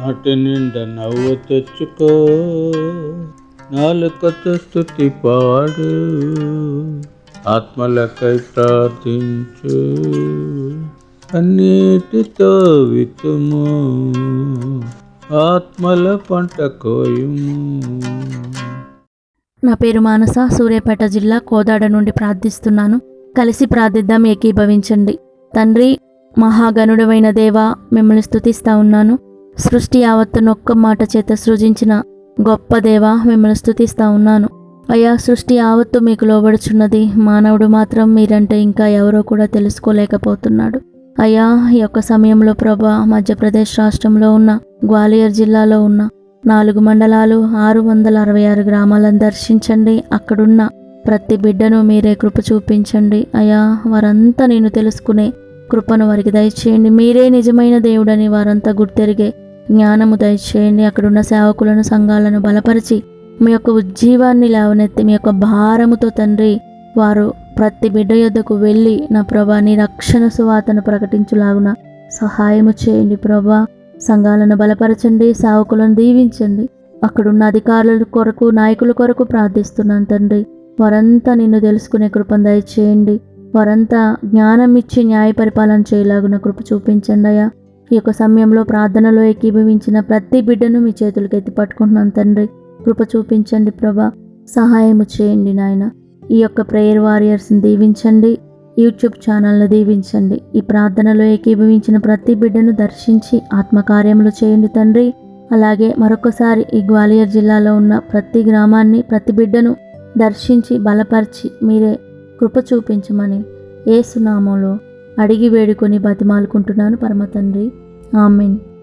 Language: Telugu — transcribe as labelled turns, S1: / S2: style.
S1: నాటి నిండా నవ్వు తెచ్చుకో. నాలుకతో స్థుతి పాడు. ఆత్మలకై ప్రార్థించు. అన్నిటితో వితుము ఆత్మల పంట కోయుము.
S2: నా పేరు మానస. సూర్యాపేట జిల్లా కోదాడ నుండి ప్రార్థిస్తున్నాను. కలిసి ప్రార్థిద్దాం ఏకీభవించండి. తండ్రి మహాగణుడమైన దేవ మిమ్మల్ని స్థుతిస్తా ఉన్నాను. సృష్టి యావత్తును ఒక్క మాట చేత సృజించిన గొప్ప దేవ మిమ్మల్ని స్థుతిస్తా ఉన్నాను. అయ్యా సృష్టి యావత్తు మీకు లోబడుచున్నది. మానవుడు మాత్రం మీరంటే ఇంకా ఎవరో కూడా తెలుసుకోలేకపోతున్నాడు. అయ్యా ఈ యొక్క సమయంలో ప్రభా మధ్యప్రదేశ్ రాష్ట్రంలో ఉన్న గ్వాలియర్ జిల్లాలో ఉన్న నాలుగు మండలాలు ఆరు వందల అరవై ఆరు గ్రామాలను దర్శించండి. అక్కడున్న ప్రతి బిడ్డను మీరే కృప చూపించండి. అయ్యా వారంతా నేను తెలుసుకునే కృపను వారికి దయచేయండి. మీరే నిజమైన దేవుడని వారంతా గుర్తెరిగే జ్ఞానము దయచేయండి. అక్కడున్న సేవకులను సంఘాలను బలపరిచి మీ యొక్క ఉజ్జీవాన్ని లేవనెత్తి మీ యొక్క భారముతో తండ్రి వారు ప్రతి బిడ్డ యొద్దకు వెళ్ళి నా ప్రభా నీ రక్షణ సువార్తను ప్రకటించులాగున సహాయము చేయండి ప్రభా. సంఘాలను బలపరచండి సేవకులను దీవించండి. అక్కడున్న అధికారుల కొరకు నాయకుల కొరకు ప్రార్థిస్తున్నాను తండ్రి. వారంతా నిన్ను తెలుసుకునే కృపను దయచేయండి. వారంతా జ్ఞానం ఇచ్చి న్యాయ పరిపాలన చేయలాగున కృప చూపించండి అయ్యా. ఈ యొక్క సమయంలో ప్రార్థనలో ఏకీభవించిన ప్రతి బిడ్డను మీ చేతులకు ఎత్తి పట్టుకుంటున్నాను తండ్రి. కృప చూపించండి ప్రభా. సహాయము చేయండి నాయన. ఈ యొక్క ప్రేయర్ వారియర్స్ని దీవించండి. యూట్యూబ్ ఛానల్ను దీవించండి. ఈ ప్రార్థనలో ఏకీభవించిన ప్రతి బిడ్డను దర్శించి ఆత్మకార్యములు చేయండి తండ్రి. అలాగే మరొకసారి ఈ గ్వాలియర్ జిల్లాలో ఉన్న ప్రతి గ్రామాన్ని ప్రతి బిడ్డను దర్శించి బలపరిచి మీరే కృప చూపించమని ఏసునామంలో అడిగి వేడుకొని బతిమాలుకుంటున్నాను పరమ తండ్రి ఆమెన్.